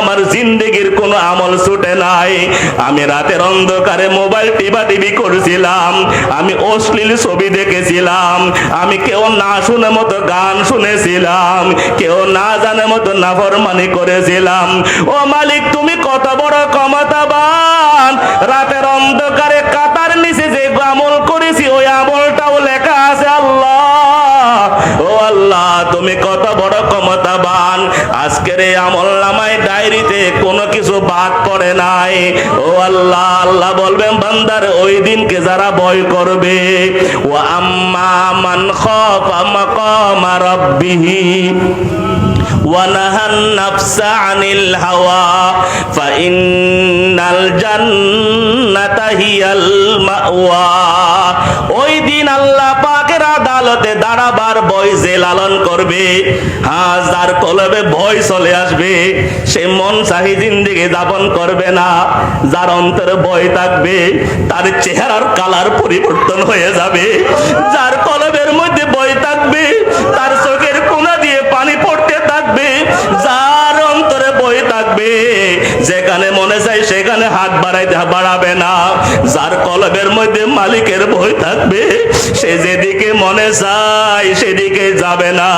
আমার কোনো আমল ছুটে নাই। আমি রাতের অন্ধকারে মোবাইল টিপা টিভি করছিলাম, আমি অশ্লীল ছবি দেখেছিলাম, আমি কেউ না শুনে মতো গান শুনেছিলাম, কেউ না জানে মতো নাফরমানি করেছিলাম। ও মালিক, তুমি কত বড় ক্ষমতাবান। রাতের অন্ধকারে কাতার নিচে যে আমল করেছি, ওই আমলটাও লেখা আছে আল্লাহ। ও আল্লাহ, তুমি কত বড় ক্ষমতাবান। আজকের এই আমল নামায় ডায়েরিতে কোনো কিছু বাদ পড়ে নাই। ও আল্লাহ আল্লাহ বলবেন, বান্দার ওই দিনকে যারা ভয় করবে ও আম্মা মান খাফা মাকামা রাব্বিহি। ونهى النفس عن الهوى فإن الجنة هي المأوى ওই দিন আল্লাহ পাকের আদালতে দাঁড়াবার ভয় যে লালন করবে হাজার কলবে ভয় চলে আসবে সে মন চাহি জিন্দিগি যাপন করবে না যার অন্তরে ভয় থাকবে তার চেহারার কালার পরিবর্তন হয়ে যাবে যার কলবের মধ্যে ভয় থাকবে সেখানে হাত বাড়াইতে বাড়াবে না। যার কলবের মধ্যে মালিকের বই থাকবে, সে যেদিকে মনে চাই সেদিকে যাবে না।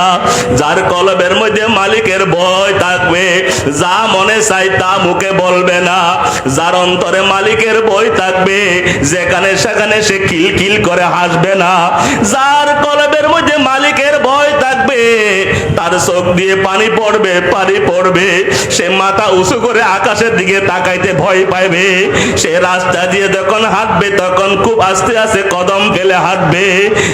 যার কলবের মধ্যে মালিকের ভয় থাকবে, যা মনে চাই তা মুখে বলবে না। যার অন্তরে মালিকের বই থাকবে, যেখানে সেখানে সে কিলকিল করে হাসবে না। যার কলবের মধ্যে মালিকের ভয় তার চোখ দিয়ে পানি পড়বে পানি পড়বে। সে মাথা উঁচু করে আকাশের দিকে তাকাইতে ভয় পাইবে। সে রাস্তা দিয়ে যখন হাঁটবে, তখন খুব আস্তে আস্তে কদম ফেলে হাঁটবে।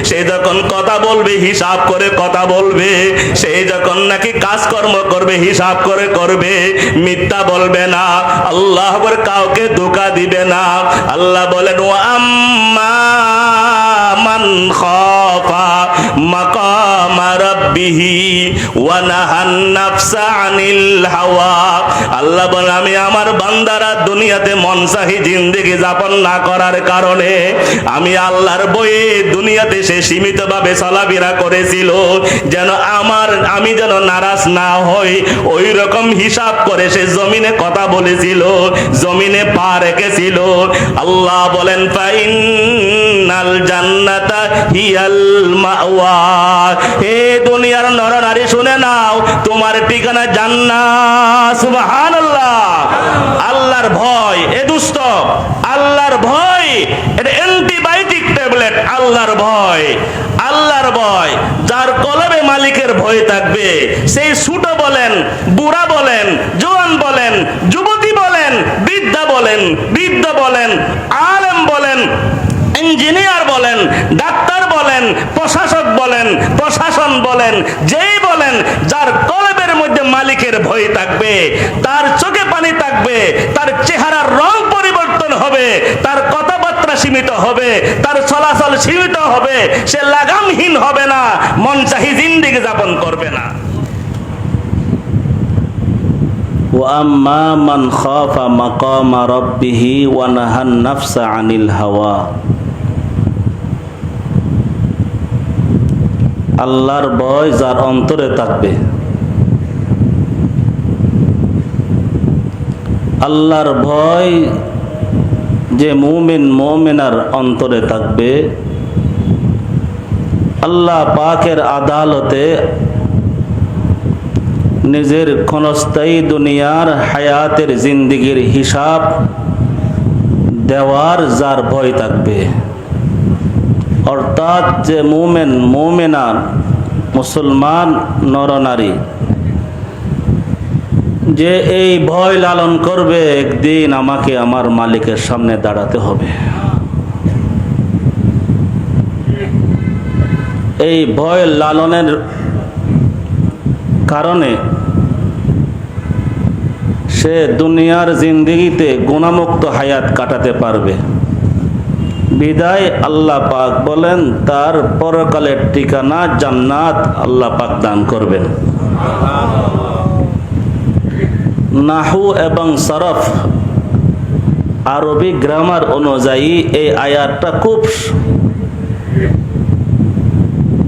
সে যখন কথা বলবে, হিসাব করে কথা বলবে। সে যখন নাকি কাজকর্ম করবে, হিসাব করে করবে। মিথ্যা বলবে না। আল্লাহ কাউকে ধোকা দিবে না। আল্লাহ বলেন ও আম্মা মান খাফা রাব্বিহি ওয়া নাহান নাফসা আনিল হাওয়া। আল্লাহ বলে আমি আমার বান্দারা দুনিয়াতে মনসাহি জিন্দেগি যাপন না করার কারণে আমি আল্লাহর দুনিয়াতে সে সীমিতভাবে চলাফেরা করেছিল, যেন আমার, আমি যেন নারাজ না হই। ওই রকম হিসাব করে সে জমিনে কথা বলেছিল, জমিনে পা রেখেছিল। আল্লাহ বলেন ফাইনাল জান্নাতা হিয়াল মাওয়া। হে দুনিয়ার নরনারী শুনে নাও, তোমার ঠিকানা সুবহানাল্লাহ। আল্লাহর ভয়, এ দুষ্ট। আল্লাহর ভয়, এটা অ্যান্টিবায়োটিক ট্যাবলেট আল্লাহর ভয়। আল্লাহর ভয়, যার কলবে মালিকের ভয় থাকবে। সেই ছোট বলেন, বুড়া বলেন, জোয়ান বলেন, যুবতী বলেন, বৃদ্ধা বলেন, বৃদ্ধ বলেন, আলেম বলেন, ইঞ্জিনিয়ার বলেন ডাক্তার বলেন প্রশাসক বলেন প্রশাসন বলেন যেই বলেন যার কলবের মধ্যে মালিকের ভয় থাকবে তার চোখে পানি থাকবে তার চেহারার রং পরিবর্তন হবে তার কথাবার্তা সীমিত হবে তার চলাচল সীমিত হবে সে লাগামহীন হবে না মন চাহি জিন্দিগি যাপন করবে না وأما من خاف مقام ربه ونهى النفس عن الهوى আল্লাহর ভয় যার অন্তরে থাকবে। আল্লাহর ভয় যে মুমিন, মোমেনার অন্তরে থাকবে। আল্লাহ পাকের আদালতে নিজের ক্ষণস্থায়ী দুনিয়ার হায়াতের জিন্দিগির হিসাব দেওয়ার যার ভয় থাকবে। অর্থাৎ যে মুমেন, মুমেনার মুসলমান নরনারী, যে এই ভয় লালন করবে, একদিন আমাকে আমার মালিকের সামনে দাঁড়াতে হবে। এই ভয় লালনের কারণে সে দুনিয়ার জিন্দিগিতে গুণামুক্ত হায়াত কাটাতে পারবে। বিদায় আল্লাহ পাক বলেন, তার পরকালের ঠিকানা জান্নাত আল্লাহ পাক দান করবেন। নাহু এবং সরফ আরবি গ্রামার অনুযায়ী এই আয়াতটা খুব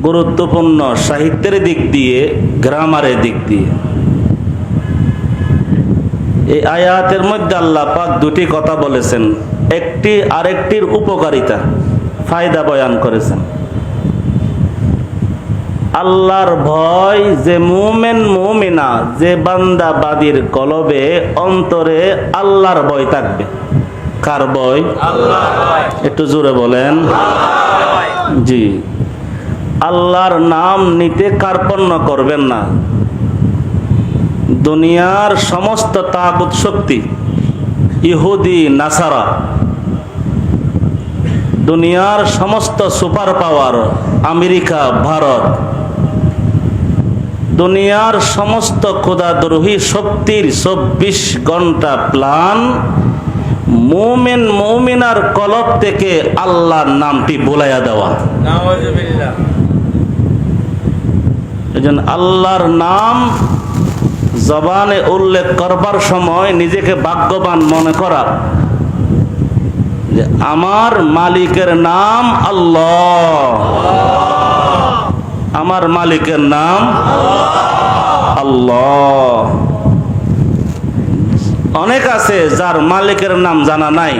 গুরুত্বপূর্ণ সাহিত্যের দিক দিয়ে, গ্রামারের দিক দিয়ে। এই আয়াতের মধ্যে আল্লাহ পাক দুটি কথা বলেছেন। একটি আরেকটির উপকারিতা, ফায়দা বয়ান করেছেন। আল্লাহর ভয় যে মুমেন, মুমিনা, যে বান্দা বাদির কলবে, অন্তরে আল্লাহর ভয় থাকবে। কার ভয়? একটু জোরে বলেন। জি। আল্লাহর নাম নিতে কার্পণ্য করবেন না। দুনিয়ার সমস্ত তাগুত শক্তি ইহুদি নাসারা দুনিয়ার সমস্ত সুপার পাওয়ার আমেরিকা ভারত দুনিয়ার সমস্ত ক্ষুদাদ্রোহী শক্তির চব্বিশ ঘণ্টা প্লান মুমিন মুমিনার কলব থেকে আল্লাহর নামটি বোলাইয়া দেওয়া। আল্লাহর নাম জবানে উল্লেখ করবার সময় নিজেকে ভাগ্যবান মনে করা। যে আমার মালিকের নাম আল্লাহ। আমার মালিকের নাম আল্লাহ। অনেক আছে যার মালিকের নাম জানা নাই।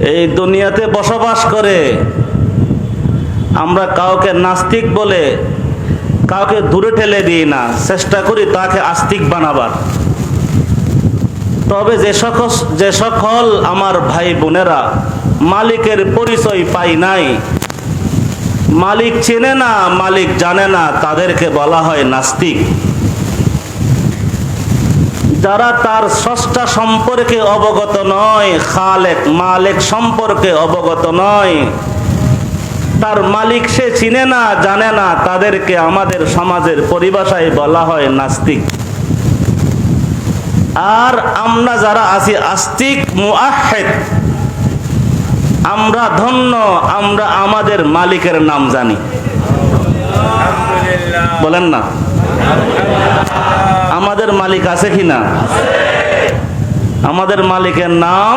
এই দুনিয়াতে বসবাস করে। আমরা কাউকে নাস্তিক বলে কাউকে দূরে ঠেলে দিই না, চেষ্টা করি তাকে আস্তিক বানাবার। তবে যে সকল যে সকল আমার ভাই বোনেরা মালিকের পরিচয় পাই নাই, মালিক চেনে না, মালিক জানে না, তাদেরকে বলা হয় নাস্তিক। যারা তার স্রষ্টা সম্পর্কে অবগত নয়, খালেক মালেক সম্পর্কে অবগত নয় তার মালিক সে চিনে না, জানে না, তাদেরকে আমাদের সমাজের পরিভাষায় বলা হয় নাস্তিক। আর আমরা যারা আছি আস্তিক মুআহেদ আমরা ধন্য, আমরা আমাদের মালিকের নাম জানি। বলেন না। আমাদের মালিক আছে কি না? আমাদের মালিকের নাম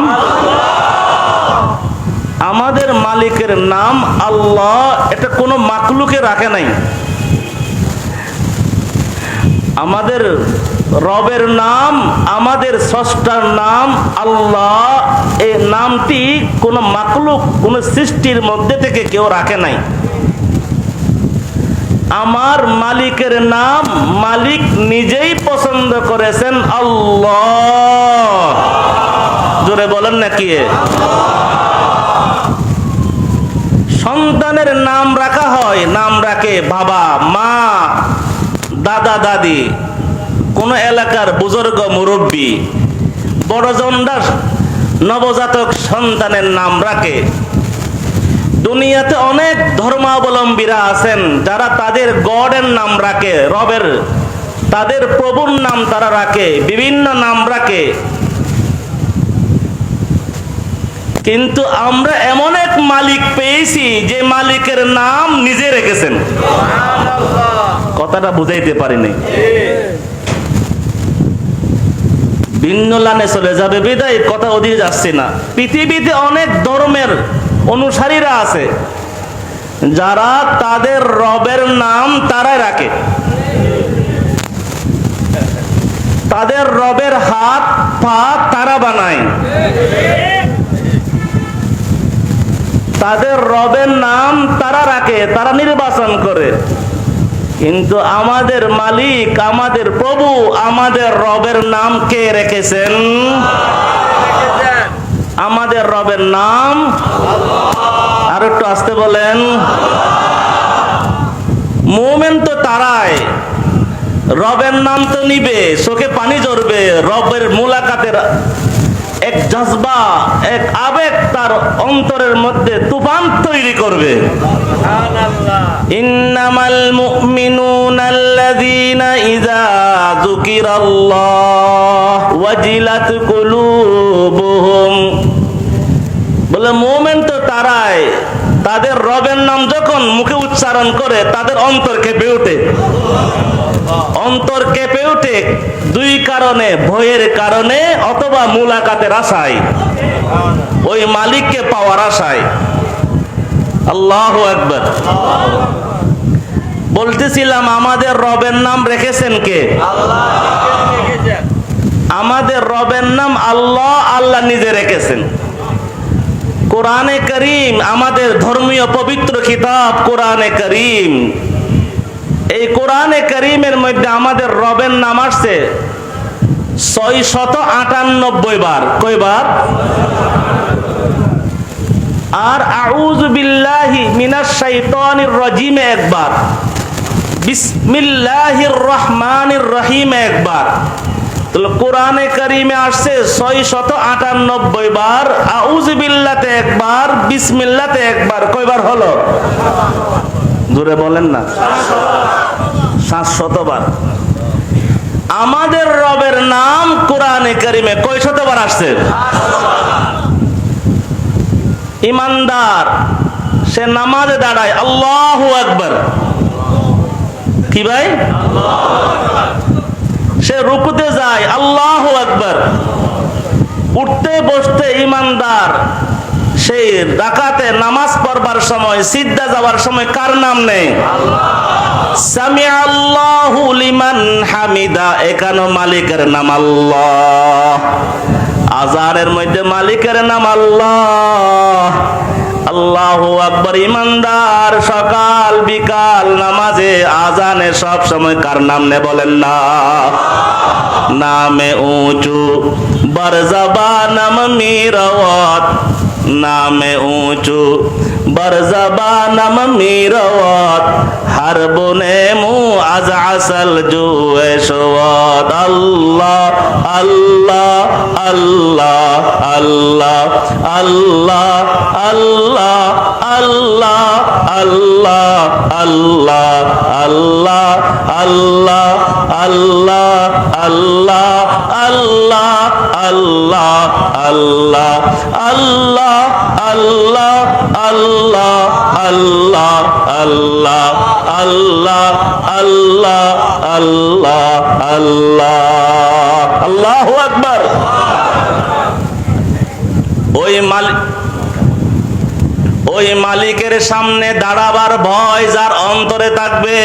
আমাদের মালিকের নাম আল্লাহ, এটা কোনো মাকলুকে রাখে নাই। আমাদের রবের নাম, আমাদের স্রষ্টার নাম আল্লাহ, এই নামটি কোনো মাকলুক, কোনো সৃষ্টির মধ্যে থেকে কেউ রাখে নাই। আমার মালিকের নাম মালিক নিজেই পছন্দ করেছেন আল্লাহ। জোরে বলেন নাকি সন্তানের নাম রাখা হয়, নাম রাখে বাবা, মা, দাদা, দাদি। কোন এলাকার বুজুর্গ, মুরব্বী বড়জনরা নবজাতক সন্তানের নাম রাখে। দুনিয়াতে অনেক ধর্মাবলম্বীরা আছেন, যারা তাদের গডের নাম রাখে, রবের, তাদের প্রভুর নাম তারা রাখে, বিভিন্ন নাম রাখে। কিন্তু আমরা এমন এক মালিক পেয়েছি যে মালিকের নাম নিজে রেখেছেন। কথাটা বুঝাইতে পারিনি। ভিন্ন লানে চলে যাবে বিদায় কথা ওদিকে যাচ্ছে না। পৃথিবীতে অনেক ধর্মের অনুসারীরা আছে যারা তাদের রবের নাম তারাই রাখে। তাদের রবের হাত পা তারা বানায়। তাদের রবের নাম তারা রাখে, তারা নির্বাচন করে। কিন্তু আমাদের মালিক, আমাদের প্রভু, আমাদের রবের নাম কে রেখেছেন? আমাদের রবের নাম আর একটু আসতে বলেন। মোমেন তো তারাই। রবের নাম তো নিবে, চোখে পানি ঝরবে, রবের মুলাকাতের এক জজবা অন্তরের মধ্যে তুফান তৈরি করবে। ইন্নামাল মুমিনুন আল্লাযীনা ইযা যুকিরাল্লাহ ওয়াজিলাত কুলুবুহুম। বলে মুমিন তো তারাই। তাদের রবের নাম যখন মুখে উচ্চারণ করে, তাদের অন্তর কেঁপে ওঠে। অন্তর কেঁপে ওঠে দুই কারণে, ভয়ের কারণে অথবা মুলাকাতের আশায়। ওই মালিককে পাওয়ার আশায়। আল্লাহ একবার বলতেছিলাম, আমাদের রবের নাম রেখেছেন কে? আমাদের রবের নাম আল্লাহ আল্লাহ নিজে রেখেছেন। কোরআনে করিম, আমাদের ধর্মীয় পবিত্র কিতাব কোরআনে করিম। এই কোরআনে করিমের মধ্যে আমাদের রবের নাম আসছে ছয় শত আটানব্বই বার। কয়বার? আর আউজ বিল্লাহি মিনাশ শাইতানির রাজিমে একবার। বিসমিল্লাহির রহমানির রহিম একবার। তাহলে কোরআনে কারিমে আসছে ছয় শত আটানব্বই বার আউজ বিল্লাতে একবার, বিসমিল্লাতে একবার। কয়বার হলো? জোরে বলেন না। সাত শতবার আমাদের রবের নাম কোরআনে কারিমে কয় শতবার আসছে? ইমানদার, সে নামাজে দাঁড়ায়, আল্লাহ আকবার। কি ভাই? সে রুকুতে যায়, আল্লাহ আকবার। উঠতে বসতে ইমানদার সেই ডাকাতে নামাজ পড়বার সময়, সিদ্ধা যাওয়ার সময় কার নাম নেই? সামি আল্লাহু লিমান হামিদা এখানে মালিকের নাম আজানের মধ্যে মালিকের নাম আল্লাহ। আল্লাহ আকবর, ইমানদার, সকাল, বিকাল, নামাজে আজানে সব সময় কার নাম নে বলেন না? নামে উঁচু বরজবা নাম মিরওয়াত নামে উঁচু বরজবা মিরওয়াত হর বনে মু আজ আসল জুয়ে সোয়াত আল্লাহ আল্লাহ আল্লাহ আল্লাহ আল্লাহ আল্লাহ আল্লাহ আল্লাহ আল্লাহ আল্লাহ আল্লাহ আল্লাহ আল্লাহ আল্লাহ আল্লাহ আল্লাহ আল্লাহ আল্লাহ আল্লাহ আল্লাহ আল্লাহ আল্লাহ আল্লাহ। আল্লাহ আকবার। ওই মালিক, ওই মালিকের সামনে দাঁড়াবার ভয় যার অন্তরে থাকবে,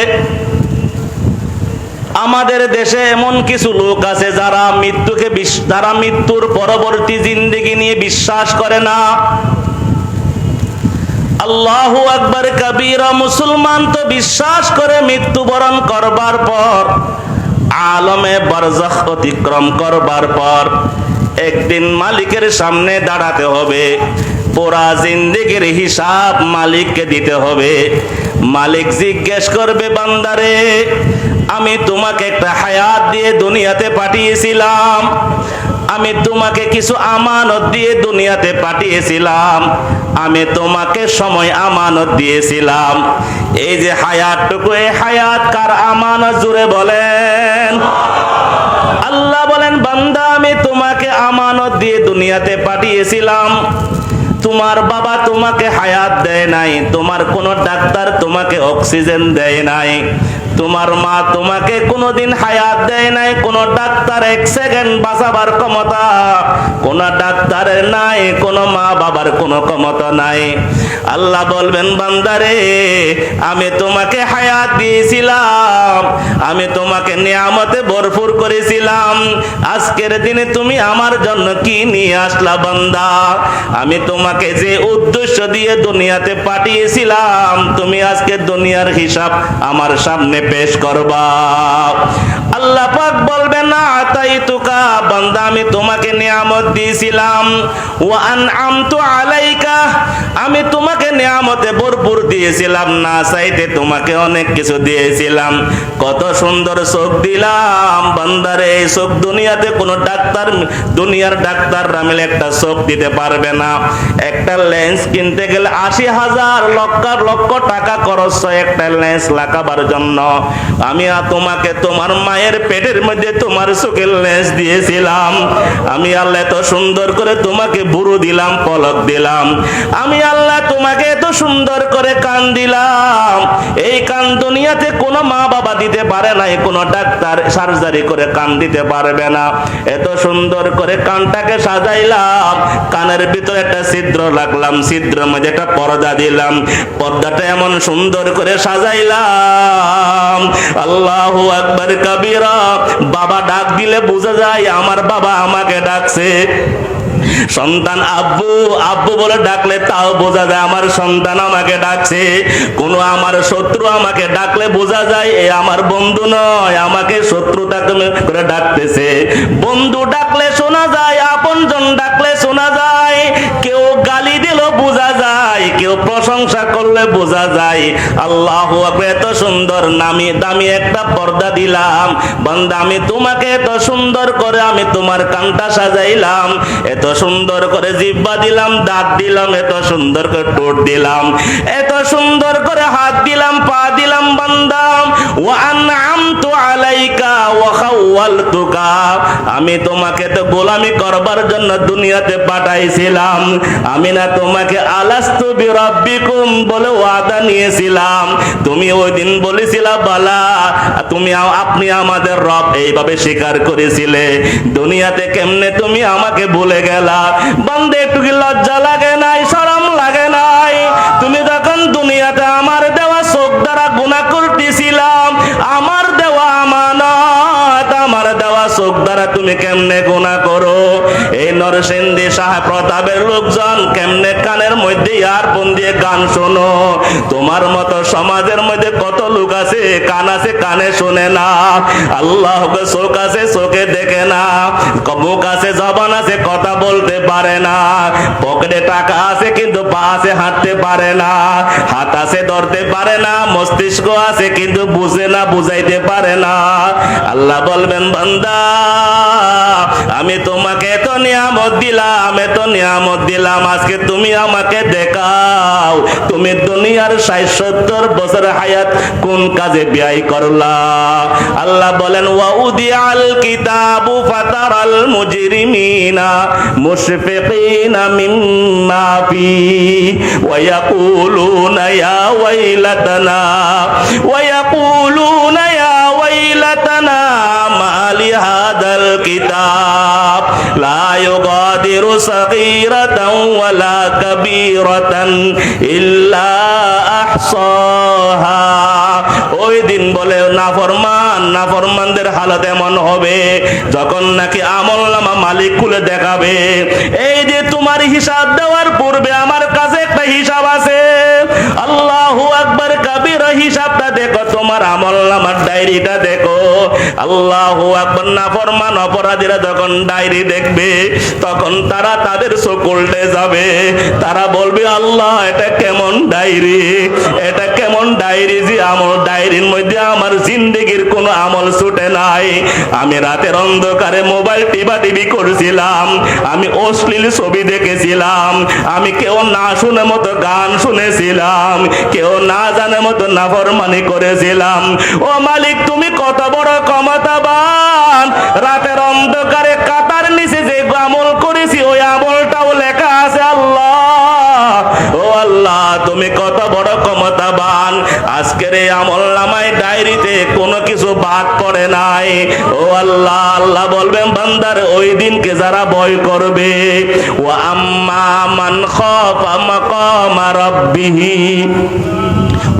আমাদের দেশে এমন কিছু লোক আছে যারা মৃত্যুকে যারা মৃত্যুর পরবর্তী জিন্দেগি নিয়ে বিশ্বাস করে না। আল্লাহু আকবার কবিরা মুসলমান তো বিশ্বাস করে মৃত্যুবরণ করবার পর, আলমে বরজখ অতিক্রম করবার পর, একদিন মালিকের সামনে দাঁড়াতে হবে। পুরা জিন্দিগির হিসাব মালিককে দিতে হবে। মালিক জিজ্ঞেস করবে, বান্দারে, আমি তোমাকে একটা হায়াত দিয়ে দুনিয়াতে পাঠিয়েছিলাম। আমি তোমাকে কিছু আমানত দিয়ে দুনিয়াতে পাঠিয়েছিলাম। আমি তোমাকে সময় আমানত দিয়েছিলাম। এই যে হায়াতটুকু, এই হায়াত কার আমানত জুড়ে বলেন? আল্লাহ বলেন, বান্দা, আমি তোমাকে আমানত দিয়ে দুনিয়াতে পাঠিয়েছিলাম। তোমার বাবা তোমাকে হায়াত দেয় নাই, তোমার কোনো ডাক্তার তোমাকে অক্সিজেন দেয় নাই। তোমার মা তোমাকে কোনোদিন হায়াত দেয় নাই, কোন ডাক্তার এক সেকেন্ড বাঁচাবার ক্ষমতা। কোন ডাক্তারের নাই, কোন মা বাবার কোনো ক্ষমতা নাই। আল্লাহ বলবেন, বান্দারে, আমি তোমাকে হায়াত দিয়েছিলাম, আমি তোমাকে নিয়ামতে ভরপুর করেছিলাম। আজকের দিনে তুমি আমার জন্য কি নিয়ে আসলা বান্দা? আমি তোমাকে যে উদ্দেশ্য দিয়ে দুনিয়াতে পাঠিয়েছিলাম, তুমি আজকে দুনিয়ার হিসাব আমার সামনে পেশ করবা। আল্লাহ পাক বলবে, না, তাই তুকা, বান্দা, আমি তোমাকে নিয়ামত দিয়েছিলাম। ওয়া আনআমতু আলাইকা, আমি তোমাকে নিয়ামতে ভরপুর দিয়েছিলাম। না, চাইতে তোমাকে অনেক কিছু দিয়েছিলাম। কত সুন্দর চোখ দিলাম, বান্দারে, এই চোখ দুনিয়াতে কোনো ডাক্তার, দুনিয়ার ডাক্তাররা মিলে একটা চোখ দিতে পারবে না। একটা লেন্স কিনতে গেলে আশি হাজার, লক্ষ লক্ষ টাকা খরচ হয় একটা লেন্স লাগাবার জন্য। আমি তোমাকে তোমার মায়ের পেটের মধ্যে তোমার চোখের লেজ দিয়েছিলাম। আমি আল্লাহ এত সুন্দর করে তোমাকে বুড়ো দিলাম, পলক দিলাম। আমি আল্লাহ তোমাকে এত সুন্দর করে কান দিলাম। এই কান দুনিয়াতে কোনো মা বাবা দিতে পারে নাই, কোনো ডাক্তার সার্জারি করে কান দিতে পারবে না। এত সুন্দর করে কানটাকে সাজাইলাম। কানের ভিতরে একটা ছিদ্র রাখলাম ছিদ্র মধ্যে একটা পর্দা দিলাম। পর্দাটা এমন সুন্দর করে সাজাইলাম। আল্লাহু আকবার কাবীরা, বাবা ডাক দিলে বোঝা যায় আমার বাবা আমাকে ডাকছে। সন্তান আব্বু আব্বু বলে ডাকলে তাও বোঝা যায় আমার সন্তান আমাকে ডাকছে। কোন আমার শত্রু আমাকে ডাকলে বোঝা যায় এ আমার বন্ধু নয়, আমাকে শত্রুতা করে ডাকতেছে। বন্ধু ডাকলে শোনা যায়, আপনজন ডাকলে শোনা যায়। গালি দিল, বোঝা যায়। কেউ প্রশংসা করলে বোঝা যায়। আল্লাহ এত সুন্দর নামি দামি একটা পর্দা দিলাম। বান্দা, আমি তোমাকে এত সুন্দর করে আমি তোমার কানটা সাজাইলাম। এত সুন্দর করে জিব্বা দিলাম, দাঁত দিলাম, এত সুন্দর করে টোট দিলাম। এত সুন্দর করে হাত দিলাম, পা দিলাম বান্দাম ওয়া আনআমতু আলাইকা ওয়া খাওয়ালতুকা। আমি তোমাকে তো গোলামি করবার জন্য দুনিয়াতে পাঠাইছিলাম। আমি না তোমাকে আলাস্তু বিরাব্বিকুম বলে ওয়াদা নিয়েছিলাম। তুমি ওই দিন বলেছিলা, বালা, তুমি আপনি আমাদের রব। এইভাবে স্বীকার করেছিলে। দুনিয়াতে কেমনে তুমি আমাকে ভুলে গেলা? বান্দে, একটু কি লজ্জা প্রতাপের লোকজন কেমনে কানের মধ্যে ইয়ারফোন দিয়ে গান শোনো। তোমার মতো সমাজের মধ্যে কত লোক আছে, কান আছে, কানে শোনে না। আল্লাহ চোখ আছে দেখে না। আছে, জবান আছে, কথা বলতে পারে না। পকেটে টাকা আছে, কিন্তু পা আছে, হাঁটতে পারে না। হাত আছে, ধরতে পারে না। মস্তিষ্ক আছে, কিন্তু বুঝে না, বুঝাইতে পারে না। আল্লাহ বলবেন, বান্দা, আমি তোমাকে এত নিয়ামত দিলাম, এত নিয়ামত দিলাম। আজকে তুমি আমাকে দেখাও তুমি দুনিয়ার ষাট সত্তর বছর হায়াত কোন কাজে ব্যয় করলা? আল্লাহ বলেন ওয়াউদি আল কিতাবু ফাতারাল মুজরিমিনা মুশফিকিনা মিম্মা ফি ওয়া ইয়াকুলুনা ইয়া ওয়াইলাতানা ওয়া ইয়াকুলুনা ইয়া ওয়াইলাতানা মা লিহাদাল কিতাব লা ইউগাদিরু সাগীরাতান ওয়ালা কাবীরাতান ইল্লা আহসাহা ওই দিন বলে, নাফরমান, নাফরমানদের হালত এমন হবে যখন নাকি আমল নামা মালিক খুলে দেখাবে। এই যে তোমার হিসাব দেওয়ার পূর্বে আমার কাছে একটা হিসাব আছে। আকবার হিসাবটা দেখো, তোমার আমল আমার ডায়েরিটা দেখো। আল্লাহ না ফরমান অপরাধীরা যখন ডায়েরি দেখবে, তখন তারা তাদের উল্টে যাবে। তারা বলবে, আল্লাহ, এটা কেমন ডায়েরি? এটা কেমন ডায়েরি যে আমল ডায়েরির মধ্যে আমার জিন্দগির কোনো আমল ছুটে নাই। আমি রাতের অন্ধকারে মোবাইল টিপা টিভি করছিলাম। আমি অশ্লীল ছবি দেখেছিলাম। আমি কেউ না শুনে মতো গান শুনেছিলাম। কেউ না জানে মতো নাফরমানি করেছিলাম। ও মালিক, তুমি কত বড় ক্ষমতাবান। রাতের অন্ধকারে কাতার নিচে যে আমল করেছি, ওই আমলটাও লেখা আছে আল্লাহ ও আল্লাহ তুমি কত বড় ক্ষমতাবান আজকের এই আমল নামায় ডায়েরিতে কোনো কিছু বাদ পড়ে নাই ও আল্লাহ আল্লাহ বলবেন বান্দার ওই দিনকে যারা ভয় করবে ও আম্মা মান খাফা মাকামা রাব্বিহি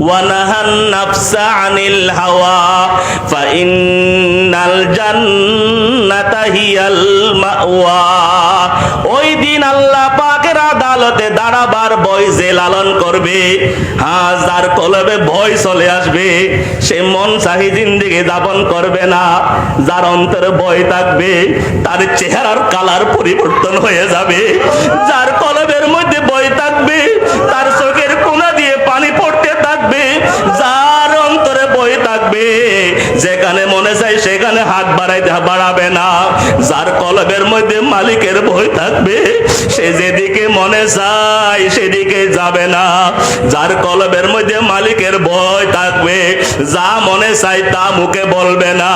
ونهى النفس عن الهوى فإن الجنة هي المأوى ওই দিন আল্লাহ পাকের আদালতে দাঁড়াবার ভয় যে লালন করবে যার কলবে ভয় চলে আসবে। সে মন চাহি জিন্দিগি যাপন করবে না, যার অন্তরে ভয় থাকবে, তার চেহারার কালার পরিবর্তন হয়ে যাবে। যার কলবের মধ্যে ভয় থাকবে, তার চাই সেখানে হাত বাড়াইতে বাড়াবে না। যার কলবের মধ্যে মালিকের ভয় থাকবে, সে যেদিকে মনে চায় সেদিকে যাবে না। যার কলবের মধ্যে মালিকের ভয় থাকবে, যা মনে চায় তা মুখে বলবে না।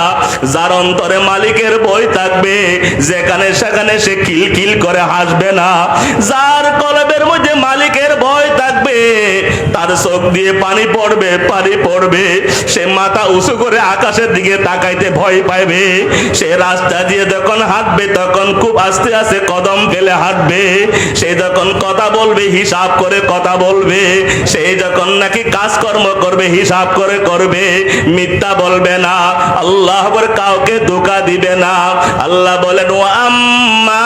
যার অন্তরে মালিকের ভয় থাকবে, যেখানে সেখানে সে কিল কিল করে হাসবে না। যার কলবের মধ্যে মালিকের ভয় থাকবে। তার চোখ দিয়ে পানি পড়বে পানি পড়বে। সে মাথা উঁচু করে আকাশের দিকে তাকাইতে ভয় পাইবে। সে রাস্তা দিয়ে যখন হাঁটবে, তখন খুব আস্তে আস্তে কদম ফেলে হাঁটবে। সে যখন কথা বলবে, হিসাব করে কথা বলবে। সে যখন নাকি কাজকর্ম করবে, হিসাব করে করবে। মিথ্যা বলবে না। আল্লাহ কাউকে ধোকা দিবে না। আল্লাহ বলেন আম্মা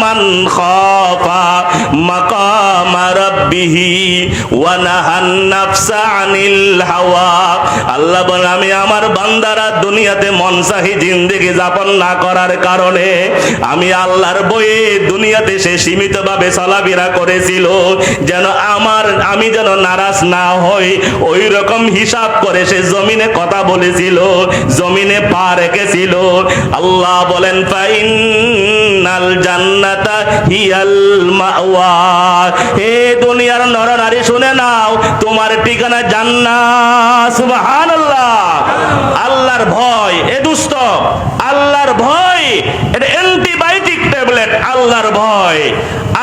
মান খাফা। মাকাম রাব্বিহি ওয়া নাহান নাফসা আনিল হাওয়া আল্লাহ বলেন আমি আমার বান্দারা দুনিয়াতে মনসাহি জিন্দেগি যাপন না করার কারণে আমি আল্লাহর বয়ে দুনিয়াতে সে সীমিতভাবে চলাফেরা করেছিল, যেন আমার, আমি যেন নারাজ না হই। ওই রকম হিসাব করে সে জমিনে কথা বলেছিল, জমিনে পা রেখেছিল। আল্লাহ বলেন, ফাইনাল জান্নাতা হিয়াল মাওয়া। হে দুনিয়ার নরনারী, শুনে নাও, তোমার ঠিকানা জান্নাত। সুবহানাল্লাহ আল্লাহর ভয়। এ দুষ্ট, আল্লাহর ভয়। এটা অ্যান্টিবায়োটিক ট্যাবলেট আল্লাহর ভয়।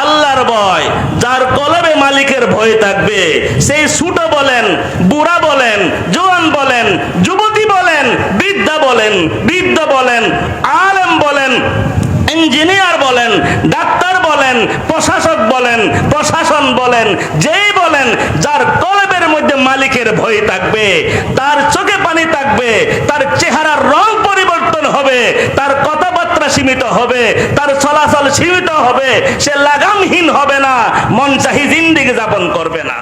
আল্লাহর ভয়, যার কলবে মালিকের ভয় থাকবে। সেই ছোট বলেন, বুড়া বলেন, জোয়ান বলেন, যুবতী বলেন, বৃদ্ধা বলেন, বৃদ্ধ বলেন, আলেম বলেন, ইঞ্জিনিয়ার বলেন, ডাক্তার বলেন, প্রশাসক বলেন, প্রশাসন বলেন, যেই বলেন, যার মধ্যে মালিকের ভয় থাকবে, তার চোখে পানি থাকবে, তার চেহারার রং পরিবর্তন হবে, তার কথাবার্তা সীমিত হবে, তার চলাচল সীমিত হবে, সে লাগামহীন হবে না, মন চাহি জিন্দিগি যাপন করবে না।